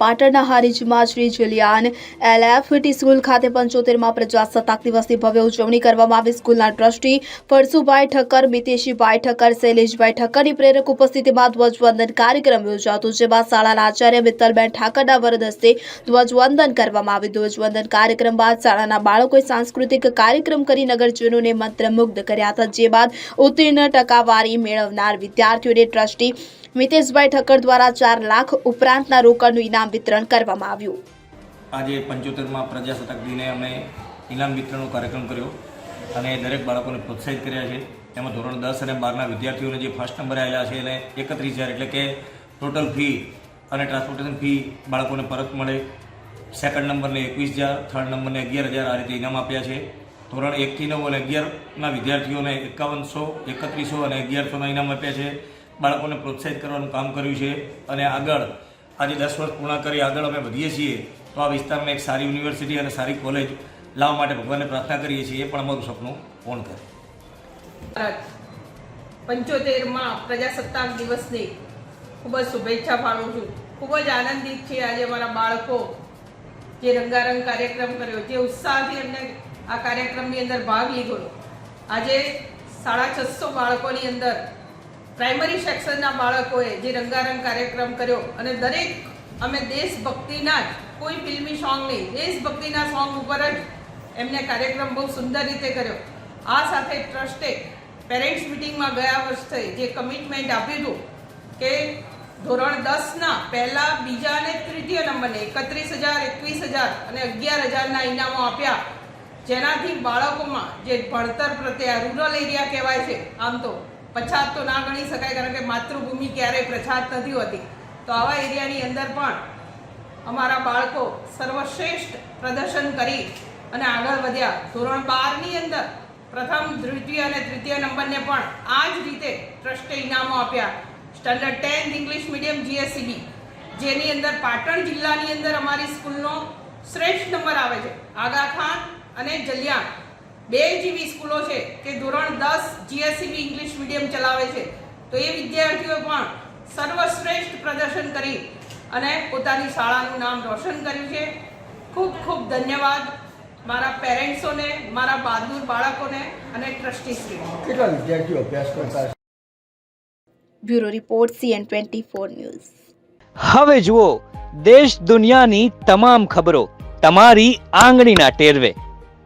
પાટણના હારીજમાં Shri જુલિયાન LFT school ખાતે પંચોતેરમાં પ્રજાસત્તાક દિવસની ભવ્ય ઉજવણી કરવામાં આવી. સ્કૂલના ટ્રસ્ટી ફરસુભાઈ ઠક્કર, મિતેશીભાઈ ઠક્કર, શૈલેષભાઈ ઠક્કરની પ્રેરક ઉપસ્થિતિમાં ધ્વજવંદન કાર્યક્રમ યોજાતો, જેમાં શાળાના આચાર્ય મિત્તલબેન ઠાકરના વરદ હસ્તે ધ્વજવંદન કરવામાં આવ્યું. ધ્વજવંદન કાર્યક્રમ બાદ શાળાના બાળકોએ સાંસ્કૃતિક કાર્યક્રમ કરી નગરજનોને મંત્રમુગ્ધ કર્યા હતા, જે બાદ ઉત્તીર્ણ ટકાવારી મેળવનાર વિદ્યાર્થીઓને ટ્રસ્ટી મિતેશભાઈ ઠક્કર દ્વારા ચાર લાખ ઉપરાંતના રોકડનું ઇનામ વિતરણ કરવામાં આવ્યું. આજે પંચોતેરમાં પ્રજાસત્તાક દિને અમે ઇનામ વિતરણનો કાર્યક્રમ કર્યો અને દરેક બાળકોને પ્રોત્સાહિત કર્યા છે. તેમાં ધોરણ દસ અને બારના વિદ્યાર્થીઓને જે ફર્સ્ટ નંબરે આવેલા છે એને એકત્રીસ હજાર એટલે કે ટોટલ ફી અને ટ્રાન્સપોર્ટેશન ફી બાળકોને પરત મળે. સેકન્ડ નંબરને એકવીસ હજાર થર્ડ નંબરને અગિયાર હજાર આ રીતે ઇનામ આપ્યા છે. ધોરણ એકથી નવ અને અગિયારના વિદ્યાર્થીઓને એકાવનસો, એકત્રીસો અને અગિયારસોના ઇનામ આપ્યા છે. બાળકોને પ્રોત્સાહિત કરવાનું કામ કર્યું છે અને આગળ આજે દસ વર્ષ પૂર્ણ કરી આગળ અમે વધીએ છીએ, તો આ વિસ્તારમાં એક સારી યુનિવર્સિટી અને સારી કોલેજ લાવવા માટે ભગવાનને પ્રાર્થના કરીએ છીએ, એ પણ અમારું સપનું પૂર્ણ કરે. પંચોતેરમાં પ્રજાસત્તાક દિવસની ખૂબ જ શુભેચ્છા પાડું છું. ખૂબ જ આનંદિત છે આજે મારા બાળકો જે રંગારંગ કાર્યક્રમ કર્યો, જે ઉત્સાહથી એમને આ કાર્યક્રમની અંદર ભાગ લીધો. આજે સાડા છસો બાળકોની અંદર પ્રાઇમરી સેક્શનના બાળકોએ જે રંગારંગ કાર્યક્રમ કર્યો અને દરેક અમે દેશભક્તિના જ, કોઈ ફિલ્મી સોંગ નહીં, દેશભક્તિના સોંગ ઉપર જ એમને કાર્યક્રમ બહુ સુંદર રીતે કર્યો. આ સાથે ટ્રસ્ટે પેરેન્ટ્સ મિટિંગમાં ગયા વર્ષે જે કમિટમેન્ટ આપ્યું હતું કે ધોરણ દસના પહેલા બીજા અને તૃતીય નંબરને એકત્રીસ હજાર, એકવીસ હજાર અને અગિયાર હજારના ઇનામો આપ્યા. જેનાથી બાળકોમાં જે ભણતર પ્રત્યે આ રૂરલ એરિયા કહેવાય છે, આમ તો પછાત તો ના ગણી શકાય કારણ કે માતૃભૂમિ ક્યારેય પ્રછાત નથી હોતી. તો આવા એરિયાની અંદર પણ અમારા બાળકો સર્વશ્રેષ્ઠ પ્રદર્શન કરી અને આગળ વધ્યા. ધોરણ બારની અંદર પ્રથમ, દ્વિતીય અને તૃતીય નંબરને પણ આ જ રીતે ટ્રસ્ટે ઇનામો આપ્યા. Standard tenth English medium GSCB. જેની અંદર પાટણ જિલ્લાની અંદર અમારી સ્કૂલનો શ્રેષ્ઠ નંબર આવે છે. આગા ખાન અને જલિયાણ. બે જેવી સ્કૂલો છે કે ધોરણ દસ જીએસસીબી ઇંગ્લિશ મીડિયમ ચલાવે છે. તો એ વિદ્યાર્થીઓ પણ સર્વશ્રેષ્ઠ પ્રદર્શન કરી અને પોતાની શાળાનું નામ રોશન કર્યું છે. ખૂબ ખૂબ ધન્યવાદ મારા પેરેન્ટ્સોને મારા બહાદુર બાળકોને અને ટ્રસ્ટી કેટલા વિદ્યાર્થીઓ અભ્યાસ કરતા? Bureau report CN twenty four news. હવે જુઓ દેશ દુનિયાની તમામ ખબરો તમારી આંગળીના ટેરવે.